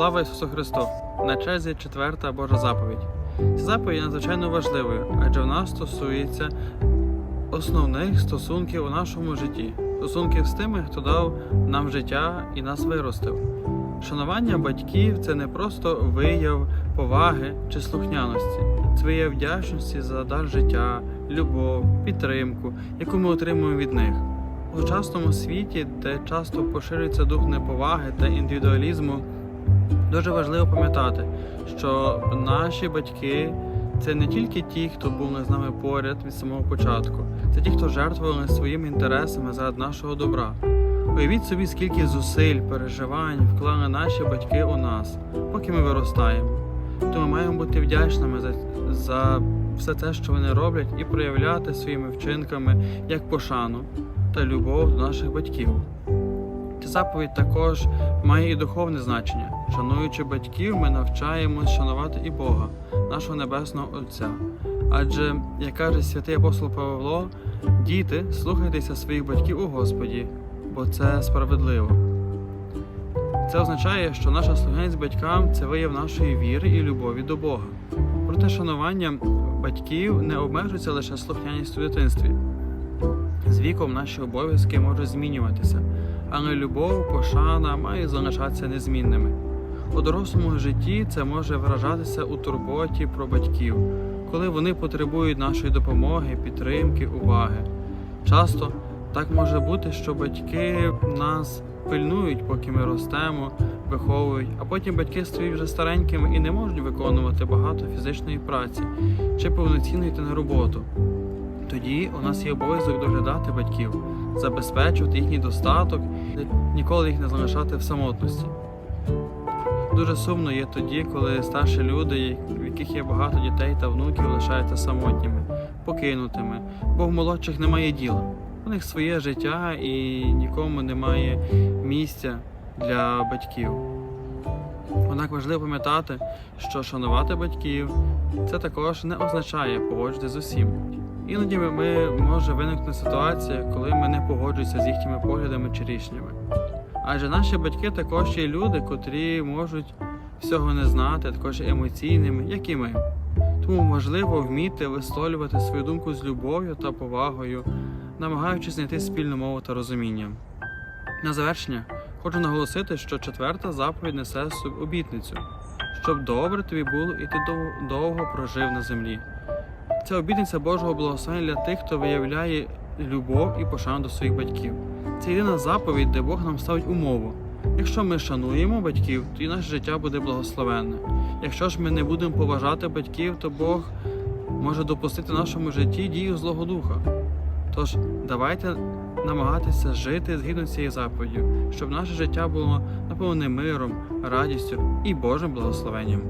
Слава Ісусу Христу! На черзі четверта Божа заповідь. Ця заповідь надзвичайно важливою, адже вона стосується основних стосунків у нашому житті, стосунків з тими, хто дав нам життя і нас виростив. Шанування батьків це не просто вияв поваги чи слухняності, це вияв вдячності за дар життя, любов, підтримку, яку ми отримуємо від них. У сучасному світі, де часто поширюється дух неповаги та індивідуалізму, дуже важливо пам'ятати, що наші батьки це не тільки ті, хто був з нами поряд від самого початку, це ті, хто жертвували своїми інтересами заради нашого добра. Уявіть собі, скільки зусиль, переживань вклали наші батьки у нас, поки ми виростаємо. То ми маємо бути вдячними за, за все те, що вони роблять, і проявляти своїми вчинками як пошану та любов до наших батьків. Ця заповідь також має і духовне значення. Шануючи батьків, ми навчаємось шанувати і Бога, нашого Небесного Отця. Адже, як каже святий апостол Павло, діти, слухайтеся своїх батьків у Господі, бо це справедливо. Це означає, що наша слухняність батькам це вияв нашої віри і любові до Бога. Проте шанування батьків не обмежується лише слухняністю у дитинстві. З віком наші обов'язки можуть змінюватися, але любов, пошана має залишатися незмінними. У дорослому житті це може виражатися у турботі про батьків, коли вони потребують нашої допомоги, підтримки, уваги. Часто так може бути, що батьки нас пильнують, поки ми ростемо, виховують, а потім батьки стають вже старенькими і не можуть виконувати багато фізичної праці чи повноцінно йти на роботу. Тоді у нас є обов'язок доглядати батьків, забезпечувати їхній достаток, ніколи їх не залишати в самотності. Дуже сумно є тоді, коли старші люди, в яких є багато дітей та внуків, лишаються самотніми, покинутими, бо в молодших немає діла. У них своє життя і нікому немає місця для батьків. Однак важливо пам'ятати, що шанувати батьків це також не означає погоджувати з усім. Іноді ми, може виникнути ситуація, коли ми не погоджуємося з їхніми поглядами чи рішеннями. Адже наші батьки також є люди, котрі можуть всього не знати, також емоційними, як і ми. Тому важливо вміти висловлювати свою думку з любов'ю та повагою, намагаючись знайти спільну мову та розуміння. На завершення хочу наголосити, що четверта заповідь несе собі обітницю, щоб добре тобі було і ти довго прожив на землі. Це обітниця Божого благословення для тих, хто виявляє любов і пошану до своїх батьків. Це єдина заповідь, де Бог нам ставить умову. Якщо ми шануємо батьків, тоді наше життя буде благословенне. Якщо ж ми не будемо поважати батьків, то Бог може допустити в нашому житті дію Злого Духа. Тож давайте намагатися жити згідно з цією заповіддю, щоб наше життя було наповнене миром, радістю і Божим благословенням.